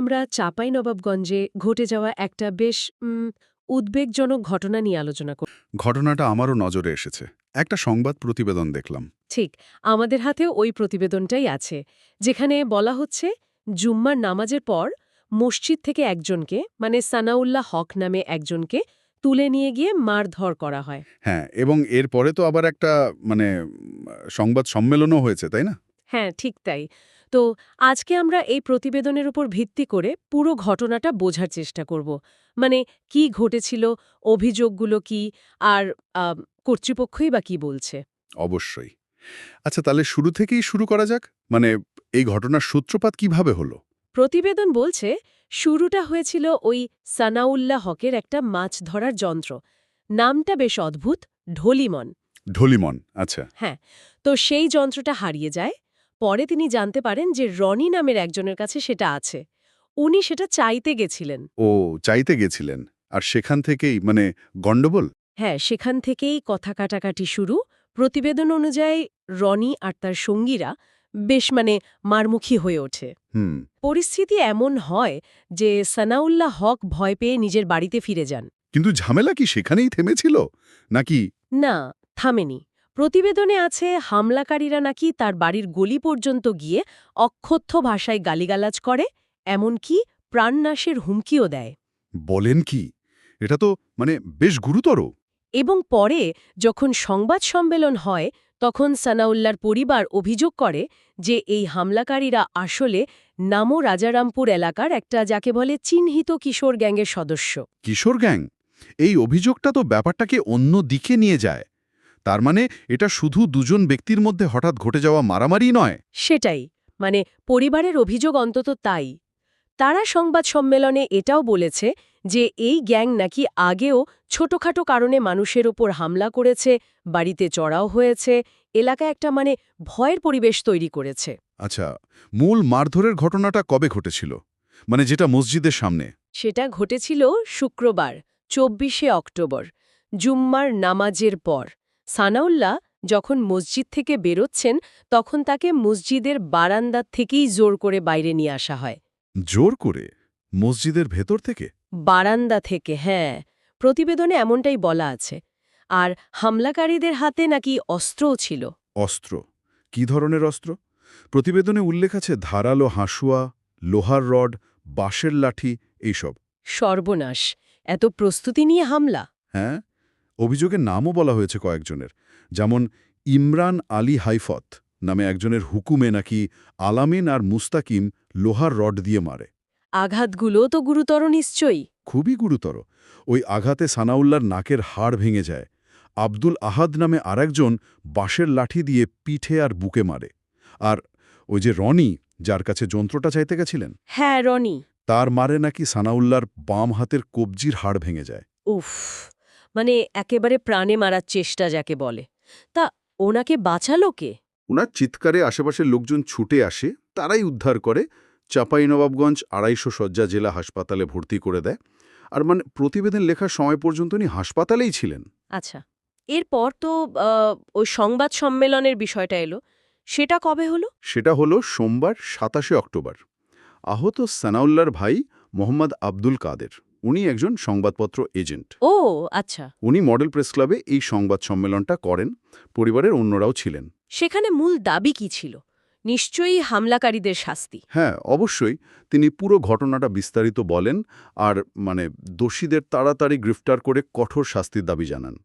আমরা চাপাই নবাবগঞ্জে ঘটে যাওয়া একটা বেশ উদ্বেগজনক ঘটনা নিয়ে আলোচনা করি ঘটনাটা আমারও নজরে এসেছে। একটা সংবাদ প্রতিবেদন দেখলাম। ঠিক আমাদের হাতেও ওই প্রতিবেদনটাই আছে যেখানে বলা হচ্ছে জুম্মার নামাজের পর মসজিদ থেকে একজনকে মানে সানাউল্লাহ হক নামে একজনকে তুলে নিয়ে গিয়ে মারধর করা হয়। হ্যাঁ এবং এরপরে তো আবার একটা মানে সংবাদ সম্মেলনও হয়েছে তাই না? হ্যাঁ ঠিক তাই। তো আজকে আমরা এই প্রতিবেদনের উপর ভিত্তি করে পুরো ঘটনাটা বোঝার চেষ্টা করব। মানে কি ঘটেছিল অভিযোগগুলো কি আর কর্তৃপক্ষই বা কি বলছে? অবশ্যই। আচ্ছা তাহলে শুরু থেকেই শুরু করা যাক? মানে এই ঘটনার সূত্রপাত কীভাবে হলো? প্রতিবেদন বলছে শুরুটা হয়েছিল ওই সানাউল্লাহ হকের একটা মাছ ধরার যন্ত্র। নামটা বেশ অদ্ভুত ঢলিমন। ঢলিমন আচ্ছা। হ্যাঁ তো সেই যন্ত্রটা হারিয়ে যায় পরে তিনি জানতে পারেন যে রনি নামের একজনের কাছে সেটা আছে। উনি সেটা চাইতে গেছিলেন। ও চাইতে গেছিলেন। আর সেখান থেকেই মানে গণ্ডগোল? হ্যাঁ সেখান থেকেই কথা কাটাকাটি শুরু। প্রতিবেদন অনুযায়ী রনি আর তার সঙ্গীরা বেশ মানে মারমুখী হয়ে ওঠে। হুম। পরিস্থিতি এমন হয় যে সানাউল্লাহ হক ভয় পেয়ে নিজের বাড়িতে ফিরে যান। কিন্তু ঝামেলা কি সেখানেই থেমেছিল? নাকি না থামেনি। প্রতিবেদনে আছে হামলাকারীরা নাকি তার বাড়ির গলি পর্যন্ত গিয়ে অক্ষথ্য ভাষায় গালিগালাজ করে এমনকি প্রাণনাশের হুমকিও দেয়। বলেন কি? এটা তো মানে বেশ গুরুতর। এবং পরে যখন সংবাদ সম্মেলন হয় তখন সানাউল্লার পরিবার অভিযোগ করে যে এই হামলাকারীরা আসলে নামো রাজারামপুর এলাকার একটা যাকে বলে চিহ্নিত কিশোর গ্যাংয়ের সদস্য। কিশোর গ্যাং? এই অভিযোগটা তো ব্যাপারটাকে অন্য দিকে নিয়ে যায়। তার মানে এটা শুধু দুজন ব্যক্তির মধ্যে হঠাৎ ঘটে যাওয়া মারামারি নয়। সেটাই মানে পরিবারের অভিযোগ অন্তত তাই। তারা সংবাদ সম্মেলনে এটাও বলেছে যে এই গ্যাং নাকি আগেও ছোটখাটো কারণে মানুষের ওপর হামলা করেছে বাড়িতে চড়াও হয়েছে এলাকায় একটা মানে ভয়ের পরিবেশ তৈরি করেছে। আচ্ছা মূল মারধরের ঘটনাটা কবে ঘটেছিল? মানে যেটা মসজিদের সামনে। সেটা ঘটেছিল শুক্রবার চব্বিশে অক্টোবর জুম্মার নামাজের পর। সানাউল্লাহ যখন মসজিদ থেকে বেরোচ্ছেন তখন তাকে মসজিদের বারান্দার থেকেই জোর করে বাইরে নিয়ে আসা হয়। জোর করে? মসজিদের ভেতর থেকে? বারান্দা থেকে হ্যাঁ। প্রতিবেদনে এমনটাই বলা আছে। আর হামলাকারীদের হাতে নাকি অস্ত্রও ছিল। অস্ত্র? কি ধরনের অস্ত্র? প্রতিবেদনে উল্লেখ আছে ধারালো হাঁসুয়া লোহার রড বাঁশের লাঠি এইসব। সর্বনাশ। এত প্রস্তুতি নিয়ে হামলা? হ্যাঁ? অভিযোগের নামও বলা হয়েছে কয়েকজনের যেমন ইমরান আলী হাইফত নামে একজনের হুকুমে নাকি আলামিন আর মুস্তাকিম লোহার রড দিয়ে মারে। আঘাতগুলো তো গুরুতর নিশ্চয়ই। খুবই গুরুতর। ওই আঘাতে সানাউল্লার নাকের হাড় ভেঙে যায়। আব্দুল আহাদ নামে আরেকজন বাঁশের লাঠি দিয়ে পিঠে আর বুকে মারে। আর ওই যে রনি যার কাছে যন্ত্রটা চাইতে গেছিলেন? হ্যাঁ রনি। তার মারে নাকি সানাউল্লার বাম হাতের কবজির হাড় ভেঙে যায়। উফ। মানে একেবারে প্রাণে মারার চেষ্টা যাকে বলে। তা ওনাকে বাঁচালো কে? ওনার চিৎকারে আশেপাশের লোকজন ছুটে আসে তারাই উদ্ধার করে চাঁপাইনবাবগঞ্জ আড়াইশো শয্যা জেলা হাসপাতালে ভর্তি করে দেয়। আর মানে প্রতিবেদন লেখার সময় পর্যন্ত উনি হাসপাতালেই ছিলেন। আচ্ছা এরপর তো ওই সংবাদ সম্মেলনের বিষয়টা এলো। সেটা কবে হলো? সেটা হলো সোমবার সাতাশে অক্টোবর। আহত সানাউল্লার ভাই মোহাম্মদ আব্দুল কাদের। উনি একজন সংবাদপত্র এজেন্ট। ও আচ্ছা। উনি মডেল প্রেস ক্লাবে এই সংবাদ সম্মেলনটা করেন পরিবারের অন্যরাও ছিলেন। সেখানে মূল দাবি কি ছিল? নিশ্চয়ই হামলাকারীদের শাস্তি। হ্যাঁ অবশ্যই। তিনি পুরো ঘটনাটা বিস্তারিত বলেন আর মানে দোষীদের তাড়াতাড়ি গ্রেফতার করে কঠোর শাস্তির দাবি জানান।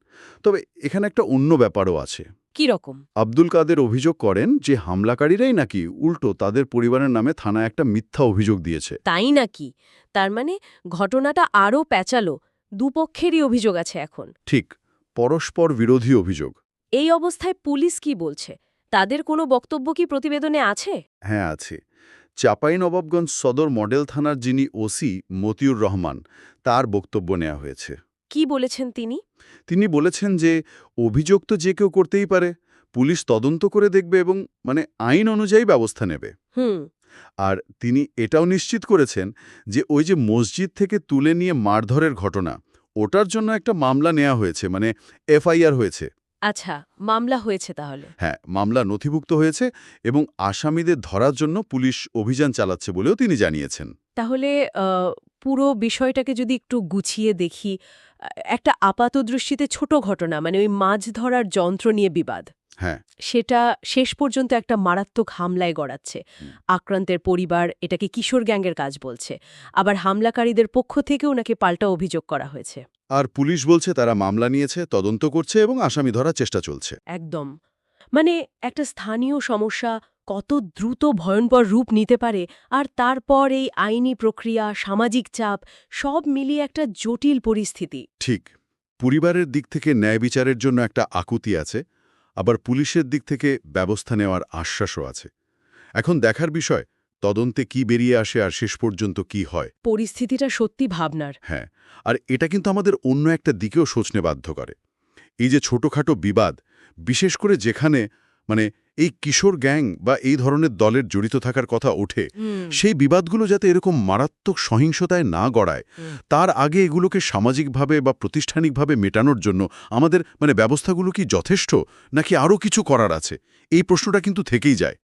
তবে এখানে একটা অন্য ব্যাপারও আছে। কি রকম? আব্দুল কাদের অভিযোগ করেন যে হামলাকারীরাই নাকি উল্টো তাদের পরিবারের নামে থানায় একটা মিথ্যা অভিযোগ দিয়েছে। তাই নাকি? তার মানে ঘটনাটা আরও প্যাচালো দুপক্ষেরই অভিযোগ আছে এখন। ঠিক পরস্পর বিরোধী অভিযোগ। এই অবস্থায় পুলিশ কি বলছে? তাদের কোনো বক্তব্য কি প্রতিবেদনে আছে? হ্যাঁ আছে। চাপাই নবাবগঞ্জ সদর মডেল থানার যিনি ওসি মতিউর রহমান তার বক্তব্য নেওয়া হয়েছে। কি বলেছেন তিনি? তিনি বলেছেন যে অভিযোগ তো যে কেউ করতেই পারে পুলিশ তদন্ত করে দেখবে এবং মানে আইন অনুযায়ী ব্যবস্থা নেবে। হুম। আর তিনি এটাও নিশ্চিত করেছেন যে ওই যে মসজিদ থেকে তুলে নিয়ে মারধরের ঘটনা ওটার জন্য একটা মামলা নেওয়া হয়েছে মানে এফআইআর হয়েছে। আচ্ছা মামলা হয়েছে তাহলে। হ্যাঁ মামলা নথিভুক্ত হয়েছে এবং আসামিদের ধরার জন্য পুলিশ অভিযান চালাচ্ছে বলেও তিনি জানিয়েছেন। তাহলে পুরো বিষয়টাকে যদি একটু গুছিয়ে দেখি একটা আপাতদৃষ্টিতে ছোট ঘটনা মানে ওই মাছ ধরার যন্ত্র নিয়ে বিবাদ। হ্যাঁ। সেটা শেষ পর্যন্ত একটা মারাত্মক হামলায় গড়াচ্ছে। আক্রান্তের পরিবার এটাকে কিশোর গ্যাংয়ের কাজ বলছে। আবার হামলাকারীদের পক্ষ থেকে ওনাকে পাল্টা অভিযোগ করা হয়েছে। আর পুলিশ বলছে তারা মামলা নিয়েছে তদন্ত করছে এবং আসামি ধরার চেষ্টা চলছে। একদম। মানে একটা স্থানীয় সমস্যা কত দ্রুত ভয়ঙ্কর রূপ নিতে পারে আর তারপর এই আইনি প্রক্রিয়া সামাজিক চাপ সব মিলিয়ে একটা জটিল পরিস্থিতি। ঠিক পরিবারের দিক থেকে ন্যায় বিচারের জন্য একটা আকুতি আছে আবার পুলিশের দিক থেকে ব্যবস্থা নেওয়ার আশ্বাসও আছে। এখন দেখার বিষয় তদন্তে কি বেরিয়ে আসে আর শেষ পর্যন্ত কি হয়। পরিস্থিতিটা সত্যি ভাবনার। হ্যাঁ আর এটা কিন্তু আমাদের অন্য একটা দিকেও সোচনে বাধ্য করে। এই যে ছোটখাটো বিবাদ বিশেষ করে যেখানে মানে এই কিশোর গ্যাং বা এই ধরনের দলের জড়িত থাকার কথা ওঠে সেই বিবাদগুলো যাতে এরকম মারাত্মক সহিংসতায় না গড়ায় তার আগে এগুলোকে সামাজিকভাবে বা প্রতিষ্ঠানিকভাবে মেটানোর জন্য আমাদের মানে ব্যবস্থাগুলো কি যথেষ্ট নাকি আরও কিছু করার আছে? এই প্রশ্নটা কিন্তু থেকেই যায়।